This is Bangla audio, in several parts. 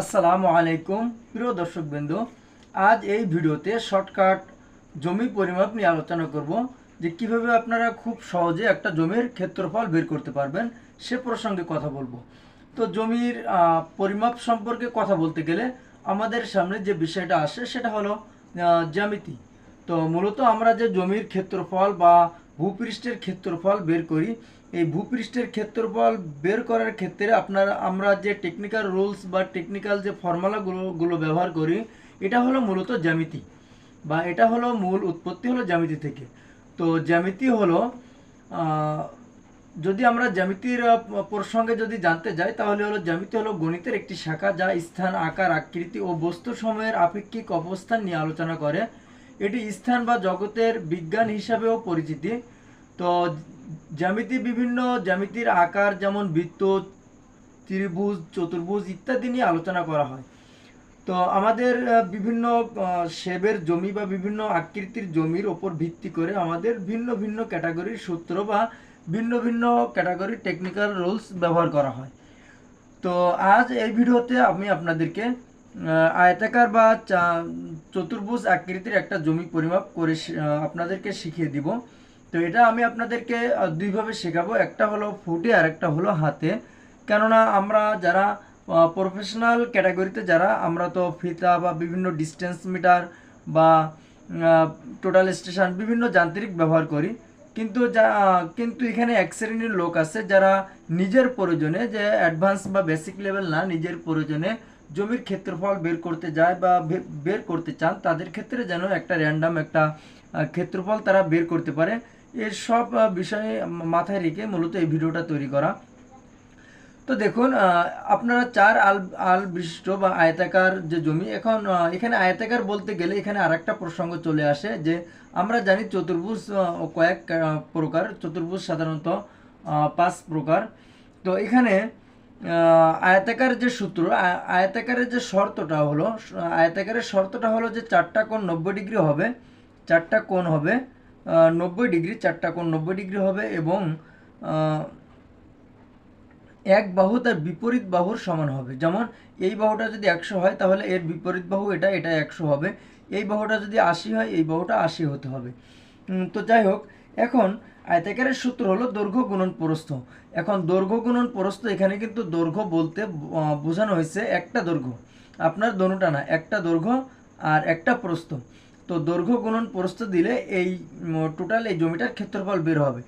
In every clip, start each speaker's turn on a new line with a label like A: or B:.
A: আসসালামু আলাইকুম, প্রিয় দর্শকবৃন্দ। আজ এই ভিডিওতে শর্টকাট জমি পরিমাপ নিয়ে আলোচনা করব, যে কীভাবে আপনারা খুব সহজে একটা জমির ক্ষেত্রফল বের করতে পারবেন, সে প্রসঙ্গে কথা বলব। তো জমির পরিমাপ সম্পর্কে কথা বলতে গেলে আমাদের সামনে যে বিষয়টা আসে সেটা হলো জ্যামিতি। তো মূলত আমরা যে জমির ক্ষেত্রফল বা ভূপৃষ্ঠের ক্ষেত্রফল বের করি এই ভূপৃষ্ঠের ক্ষেত্রফল বের করার ক্ষেত্রে আপনারা, আমরা যে টেকনিক্যাল রুলস বা টেকনিক্যাল যে ফর্মুলাগুলো গুলো ব্যবহার করি, এটা হলো মূলত জ্যামিতি বা এটা হলো মূল উৎপত্তি হলো জ্যামিতি থেকে। তো জ্যামিতি হলো যদি আমরা জ্যামিতির প্রসঙ্গে যদি জানতে যাই, তাহলে হলো জ্যামিতি হলো গণিতের একটি শাখা যা স্থান, আকার, আকৃতি ও বস্তু সময়ের আপেক্ষিক অবস্থান নিয়ে আলোচনা করে। এটি স্থান বা জগতের বিজ্ঞান হিসাবেও পরিচিতি। তো জ্যামিতি বিভিন্ন জ্যামিতির আকার যেমন বৃত্ত, ত্রিভুজ, চতুর্ভুজ ইত্যাদি নিয়ে আলোচনা করা হয়। তো আমাদের বিভিন্ন শেবের জমি বা বিভিন্ন আকৃতির জমির ওপর ভিত্তি করে আমাদের ভিন্ন ভিন্ন ক্যাটাগরির সূত্র বা ভিন্ন ভিন্ন ক্যাটাগরির টেকনিক্যাল রুলস ব্যবহার করা হয়। তো আজ এই ভিডিওতে আমি আপনাদেরকে আয়তাকার বা চতুর্ভুজ আকৃতির একটা জমি পরিমাপ করে আপনাদেরকে শিখিয়ে দিব। তো এটা আমি আপনাদেরকে দুইভাবে শেখাবো। একটা হলো ফুটে আর একটা হলো হাতে। কেননা আমরা যারা প্রফেশনাল ক্যাটাগরিতে যারা, আমরা তো ফিতা বা বিভিন্ন ডিস্টেন্স মিটার বা টোটাল স্টেশন বিভিন্ন যান্ত্রিক ব্যবহার করি। কিন্তু যা কিন্তু এখানে এক শ্রেণির লোক আছে যারা নিজের প্রয়োজনে যে অ্যাডভান্স বা বেসিক লেভেল না, নিজের প্রয়োজনে জমির ক্ষেত্রফল বের করতে যায় বা বের করতে চান, তাদের ক্ষেত্রে যেন একটা র্যান্ডাম একটা ক্ষেত্রফল তারা বের করতে পারে। এর সব বিষয়ে মাথায় রেখে মূলত এই ভিডিওটা তৈরি করা। তো দেখুন আপনারা চার আল আল বিশিষ্ট বা আয়তাকার যে জমি, এখন এখানে আয়তাকার বলতে গেলে এখানে আরেকটা প্রসঙ্গ চলে আসে যে আমরা জানি চতুর্ভুজ কয়েক প্রকার, চতুর্ভুজ সাধারণত পাঁচ প্রকার। তো এখানে আয়তাকার যে সূত্র আয়তাকারের যে শর্তটা হলো, আয়তাকারের শর্তটা হলো যে চারটা কোণ নব্বই ডিগ্রি হবে, চারটা কোণ হবে নব্বই ডিগ্রি, চারটা কোণ নব্বই ডিগ্রি হবে এবং এক বাহু তার বিপরীত বাহুর সমান হবে। যেমন এই বাহুটা যদি একশো হয়, তাহলে এর বিপরীত বাহু এটা এটা একশো হবে। এই বাহুটা যদি আশি হয়, এই বাহুটা আশি হতে হবে। তো যাই হোক, এখন আয়তাকারের সূত্র হলো দৈর্ঘ্য গুণন প্রস্থ। এখন দৈর্ঘ্য গুণন প্রস্থ, এখানে কিন্তু দৈর্ঘ্য বলতে বোঝানো হয়েছে একটা দৈর্ঘ্য। আপনার দোনোটা না, একটা দৈর্ঘ্য আর একটা প্রস্থ। তো দৈর্ঘ্য গুণন প্রস্থ দিলে এই টোটাল এই জমিটার ক্ষেত্রফল বের হবে।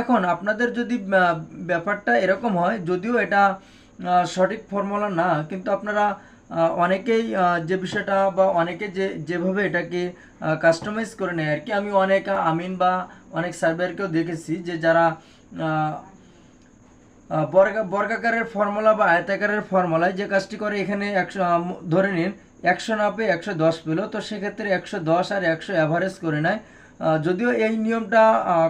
A: এখন আপনাদের যদি ব্যাপারটা এরকম হয়, যদিও এটা সঠিক ফর্মুলা না, কিন্তু আপনারা অনেকেই যে বিষয়টা বা অনেকে যে, যেভাবে এটাকে কাস্টমাইজ করে নেয়, আর কি। আমি অনেক আমিন বা অনেক সার্ভেয়ারকেও দেখেছি যে যারা বর্গা, বর্গাকারের ফর্মুলা বা আয়তাকারের ফর্মুলায় যে কাজটি করে, এখানে একশো ধরে নিন একশো না পেয়ে একশো দশ পেল, তো সেক্ষেত্রে একশো দশ আর একশো অ্যাভারেজ করে নেয়। যদিও এই নিয়মটা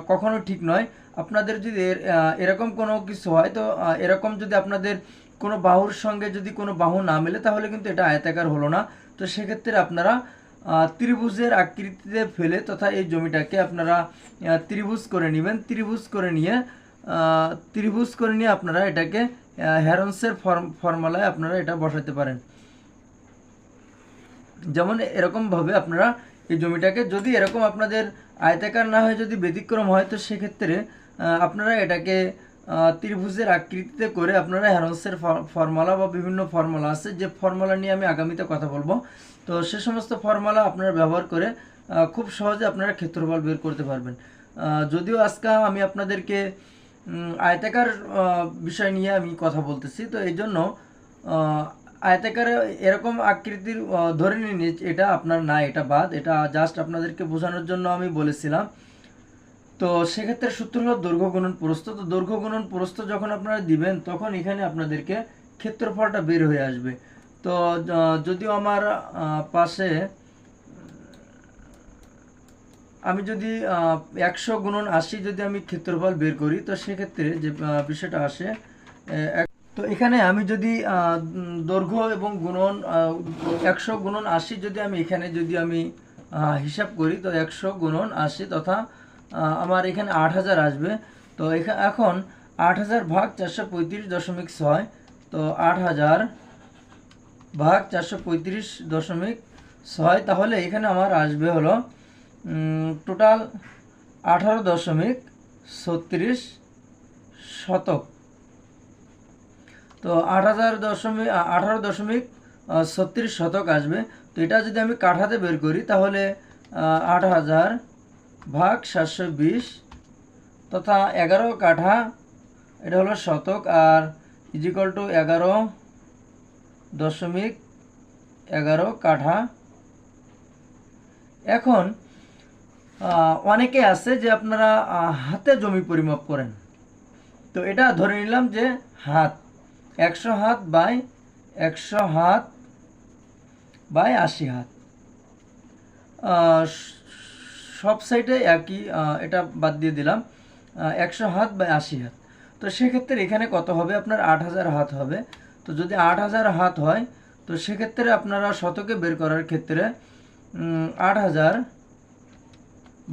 A: কখনো ঠিক নয়। আপনাদের যদি এর- এরকম কোনো কিছু হয়, তো এরকম যদি আপনাদের কোনো বাহুর সঙ্গে যদি কোনো বাহু না মেলে, তাহলে কিন্তু এটা আয়তাকার হলো না। তো সেক্ষেত্রে আপনারা ত্রিভুজের আকৃতিতে ফেলে তথা এই জমিটাকে আপনারা ত্রিভুজ করে নেবেন। ত্রিভুজ করে নিয়ে ত্রিভুজ করে নিয়ে আপনারা এটাকে হ্যারন্সের ফর্ম, ফর্মুলায় আপনারা এটা বসাতে পারেন। যেমন এরকমভাবে আপনারা এই জমিটাকে যদি এরকম আপনাদের আয়তাকার না হয় যদি ব্যতিক্রম হয়, তো সেক্ষেত্রে আপনারা এটাকে ত্রিভুজের আকৃতিতে করে আপনারা হ্যারন্সের ফর্মুলা বা বিভিন্ন ফর্মুলা আছে, যে ফর্মুলা নিয়ে আমি আগামীতে কথা বলব। তো সে সমস্ত ফর্মুলা আপনারা ব্যবহার করে খুব সহজে আপনারা ক্ষেত্রফল বের করতে পারবেন। যদিও আজকে আমি আপনাদেরকে আয়তাকার বিষয় নিয়ে আমি কথা বলতেছি, তো এই জন্য আয়তাকারে এরকম আকৃতির ধরে নিন এটা আপনার না, এটা বাদ। এটা জাস্ট আপনাদেরকে বোঝানোর জন্য আমি বলেছিলাম। তো সেক্ষেত্রে সূত্র হলো দৈর্ঘ্য গুণন প্রস্থ। তো দৈর্ঘ্য গুণন প্রস্থ যখন আপনারা দিবেন, তখন এখানে আপনাদেরকে ক্ষেত্রফলটা বের হয়ে আসবে। তো যদিও আমার পাশে, আমি যদি একশো গুণন আশি যদি আমি ক্ষেত্রফল বের করি, তো সেক্ষেত্রে যে বিষয়টা আসে তো এখানে আমি যদি দৈর্ঘ্য এবং গুণন একশো গুণন আশি যদি আমি এখানে যদি আমি হিসাব করি, তো একশো গুণন আশি তথা আমার এখানে আট হাজার আসবে। তো এখা- এখন আট হাজার ভাগ চারশো পঁয়ত্রিশ দশমিক ছয়, তো আট হাজার ভাগ চারশো পঁয়ত্রিশ দশমিক ছয়, তাহলে এখানে আমার আসবে হলো টোটাল আঠারো দশমিক ছত্রিশ শতক। তো আট হাজার দশমিক আঠারো দশমিক ছত্রিশ শতক আসবে। তো এটা যদি আমি কাঠাতে বের করি, তাহলে আট হাজার ভাগ সাতশো বিশ তথা এগারো কাঠা, এটা হলো শতক, আর ইজিকল টু এগারো দশমিক এগারো কাঠা। এখন অনেকে আছে যে আপনারা হাতে জমি পরিমাপ করেন। তো এটা ধরে নিলাম যে হাত। একশো হাত বাই একশো হাত বাই আশি হাত। সব সাইডে একই এটা বাদ দিয়ে দিলাম। একশো হাত বাই আশি হাত। তো সেক্ষেত্রে এখানে কত হবে? আপনার আট হাজার হাত হবে। তো যদি আট হাজার হাত হয়, তো সেক্ষেত্রে আপনারা শতকে বের করার ক্ষেত্রে আট হাজার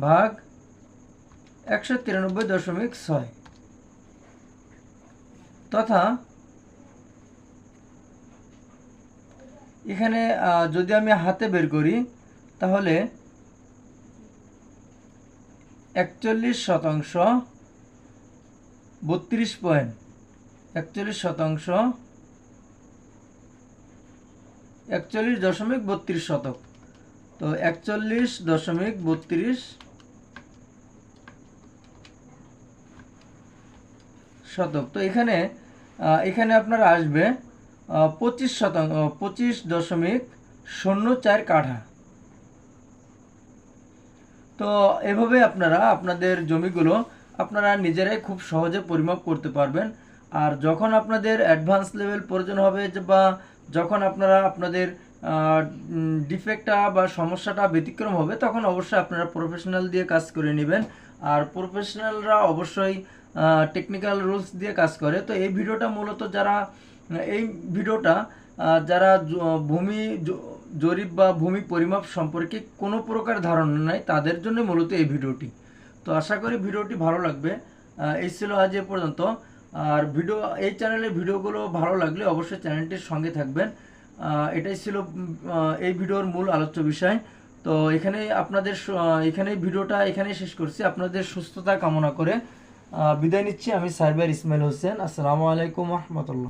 A: ভাগ একশো তিরানব্বই দশমিক ছয়। তথা এখানে যদি আমি হাতে বের করি, তাহলে একচল্লিশ শতাংশ, বত্রিশ পয়েন্ট, একচল্লিশ শতাংশ, একচল্লিশ দশমিক বত্রিশ শতক। তো একচল্লিশ দশমিক বত্রিশ শতক। তো এখানে এখানে আপনার আসবে পঁচিশ শতাংশ পঁচিশ দশমিক শূন্য চার কাঠা। তো এভাবে আপনারা আপনাদের জমিগুলো আপনারা নিজেরাই খুব সহজে পরিমাপ করতে পারবেন। আর যখন আপনাদের অ্যাডভান্স লেভেল প্রয়োজন হবে বা যখন আপনারা আপনাদের ডিফেক্টটা বা সমস্যাটা ব্যতিক্রম হবে, তখন অবশ্যই আপনারা প্রফেশনাল দিয়ে কাজ করে নেবেন। আর প্রফেশনালরা অবশ্যই টেকনিক্যাল রুলস দিয়ে কাজ করে। তো এই ভিডিওটা মূলত যারা এই ভিডিওটা যারা ভূমি জরিপ বা ভূমি পরিমাপ সম্পর্কে কোনো প্রকার ধারণা নাই, তাদের জন্য মূলত এই ভিডিওটি। তো আশা করি ভিডিওটি ভালো লাগবে। এই ছিল আজ এ পর্যন্ত। আর ভিডিও, এই চ্যানেলের ভিডিওগুলো ভালো লাগলে অবশ্যই চ্যানেলটির সঙ্গে থাকবেন। এটাই ছিল এই ভিডিওর মূল আলোচ্য বিষয়। তো এখানে আপনাদের এখানে ভিডিওটা এখানেই শেষ করছি। আপনাদের সুস্থতা কামনা করে। বিদায় নিচ্ছি আমি সাইবার ইসমাইল হোসেন। আসসালামু আলাইকুম রহমতুল্লাহ।